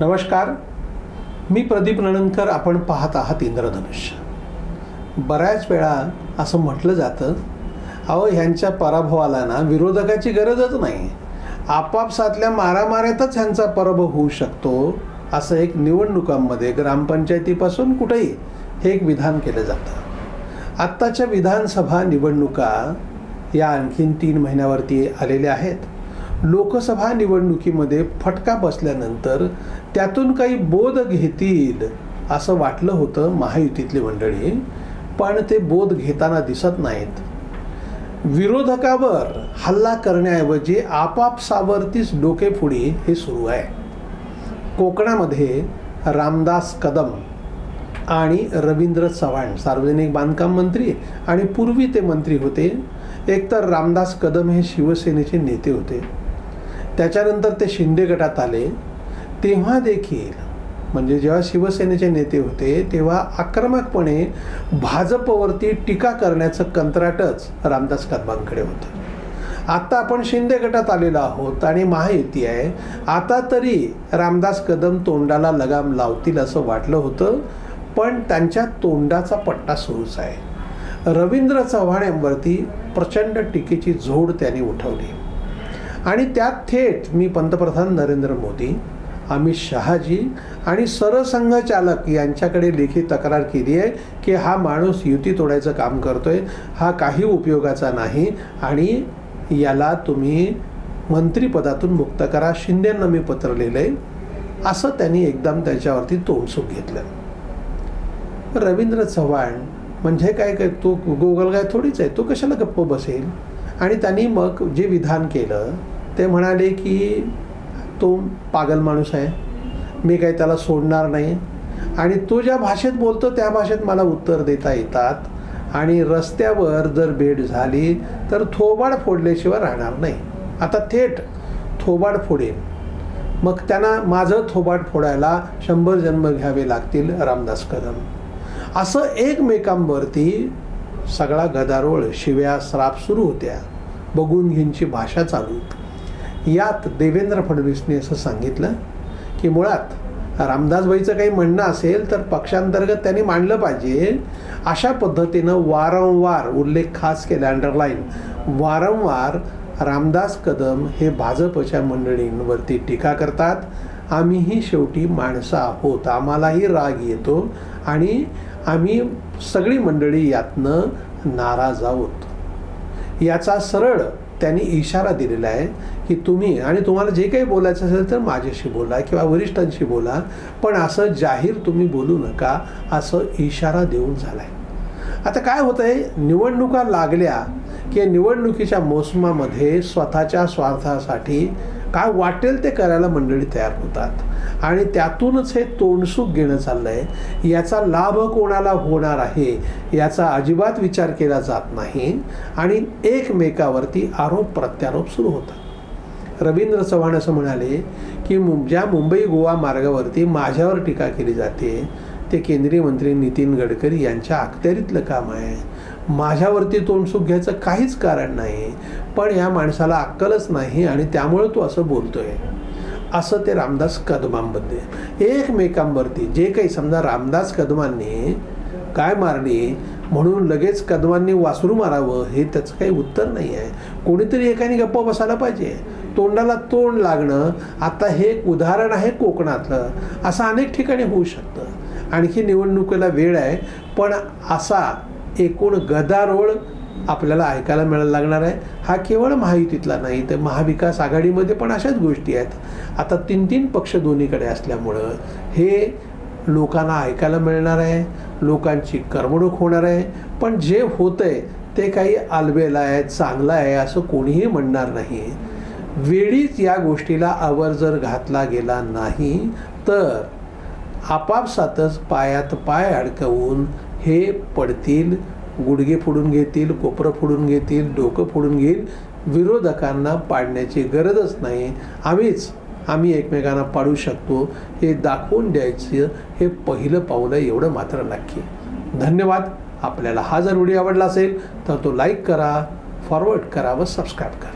नमस्कार. मी प्रदीप नणंदकर आपण पाहत आहात इंद्रधनुष्य. बऱ्याच वेळा असं म्हटलं जातं अहो ह्यांच्या पराभवाला ना विरोधकाची गरजच नाही. आपापसातल्या मारामाऱ्यातच ह्यांचा पराभव होऊ शकतो असं एक निवडणुकांमध्ये ग्रामपंचायतीपासून कुठेही हे एक विधान केलं जातं. आत्ताच्या विधानसभा निवडणुका या आणखीन तीन महिन्यावरती आलेल्या आहेत. लोकसभा निवडणुकीमध्ये फटका बसल्यानंतर त्यातून काही बोध घेतील असं वाटलं होतं महायुतीतली मंडळी पण ते बोध घेताना दिसत नाहीत. विरोधकावर हल्ला करण्याऐवजी आपापसावरतीच डोकेफोडी हे सुरू आहे. कोकणामध्ये रामदास कदम आणि रवींद्र चव्हाण सार्वजनिक बांधकाम मंत्री आणि पूर्वी ते मंत्री होते. एकतर रामदास कदम हे शिवसेनेचे नेते होते. त्याच्यानंतर ते शिंदे गटात आले. तेव्हा देखील म्हणजे जेव्हा शिवसेनेचे नेते होते तेव्हा आक्रमकपणे भाजपवरती टीका करण्याचं कंत्राटच रामदास कदमांकडे होतं. आत्ता आपण शिंदे गटात आलेलो आहोत आणि महायुती आहे आता तरी रामदास कदम तोंडाला लगाम लावतील असं वाटलं होतं पण त्यांच्या तोंडाचा पट्टा सुरूच आहे. रवींद्र चव्हाण यांवरती प्रचंड टीकेची झोड त्यांनी उठवली. आणि त्यात थेट मी पंतप्रधान नरेंद्र मोदी अमित शहाजी आणि सरसंघचालक यांच्याकडे लेखी तक्रार केली आहे की हा माणूस युती तोडायचं काम करतोय हा काही उपयोगाचा नाही आणि याला तुम्ही मंत्रिपदातून मुक्त करा शिंदेंना मी पत्र लिहिलं आहे असं त्यांनी एकदम त्याच्यावरती तोंडसूक घेतलं रवींद्र चव्हाण म्हणजे काय काय तो गोगलगाय थोडीच आहे तो कशाला गप्प बसेल आणि त्यांनी मग जे विधान केलं ते म्हणाले की तो पागल माणूस आहे. मी काही त्याला सोडणार नाही. आणि तो ज्या भाषेत बोलतो त्या भाषेत मला उत्तर देता येतात. आणि रस्त्यावर जर भेट झाली तर थोबाड फोडल्याशिवाय राहणार नाही. आता थेट थोबाड फोडेन. मग त्यांना माझं थोबाड फोडायला शंभर जन्म घ्यावे लागतील रामदास कदम. असं एकमेकांवरती सगळा गदारोळ शिव्या श्राप सुरू होत्या. बघून घेऊनची भाषा चालू. होती यात देवेंद्र फडणवीसने असं सांगितलं की मुळात रामदासबाईचं काही म्हणणं असेल तर पक्षांतर्गत त्यांनी मांडलं पाहिजे. अशा पद्धतीनं वारंवार उल्लेख खास केला अंडरलाईन वारंवार रामदास कदम हे भाजपच्या मंडळींवरती टीका करतात. आम्हीही शेवटी माणसं आहोत. आम्हालाही राग येतो आणि आम्ही सगळी मंडळी यातनं नाराज आहोत. याचा सरळ त्यांनी इशारा दिलेला आहे की तुम्ही आणि तुम्हाला जे काही बोलायचं असेल तर माझ्याशी बोला किंवा वरिष्ठांशी बोला. पण असं जाहीर तुम्ही बोलू नका असं इशारा देऊन झाला आहे आता काय होतं आहे निवडणुका लागल्या की निवडणुकीच्या मोसमामध्ये स्वतःच्या स्वार्थासाठी काय वाटेल ते करायला मंडळी तयार होतात. आणि त्यातूनच हे तोंडसूक घेणं चाललं आहे याचा लाभ कोणाला होणार आहे? याचा अजिबात विचार केला जात नाही. आणि एकमेकावरती आरोप प्रत्यारोप सुरू होतात. रवींद्र चव्हाण असं म्हणाले की ज्या मुंबई गोवा मार्गावरती माझ्यावर टीका केली जाते ते केंद्रीय मंत्री नितीन गडकरी यांच्या अखत्यारीतलं काम आहे. माझ्यावरती तोंडसूक घ्यायचं काहीच कारण नाही पण या माणसाला अक्कलच नाही आणि त्यामुळं तो असं बोलतोय. असं ते रामदास कदमांबद्दल एकमेकांवरती जे काही समजा रामदास कदमांनी काय मारली म्हणून लगेच कदमांनी वासरू मारावं हे त्याचं काही उत्तर नाही आहे. कोणीतरी एकाने गप्प बसायला पाहिजे. तोंडाला तोंड लागणं आता हे एक उदाहरण आहे कोकणातलं. असं अनेक ठिकाणी होऊ शकतं. आणखी निवडणुकीला वेळ आहे पण असा एकूण गदारोळ आपल्याला ऐकायला मिळायला लागणार आहे. हा केवळ महायुतीतला नाही तर महाविकास आघाडीमध्ये पण अशाच गोष्टी आहेत. आता तीन तीन पक्ष दोन्हीकडे असल्यामुळं हे लोकांना ऐकायला मिळणार आहे लोकांची करमणूक होणार आहे. पण जे होतं आहे ते काही आलबेला आहे चांगलं आहे असं कोणीही म्हणणार नाही. वेळीच या गोष्टीला आवर जर घातला गेला नाही तर आपापसातच पायात पाय अडकवून हे पडतील गुडघे फोडून घेतील कोपरं फोडून घेतील डोकं फोडून घेईल. विरोधकांना पाडण्याची गरजच नाही. आम्हीच आम्ही एकमेकांना पाडू शकतो. हे दाखवून द्यायचं हे पहिलं पाऊल आहे एवढं मात्र नक्की. धन्यवाद. आपल्याला हा जर व्हिडिओ आवडला असेल तर तो लाईक करा फॉरवर्ड करा व सबस्क्राईब करा.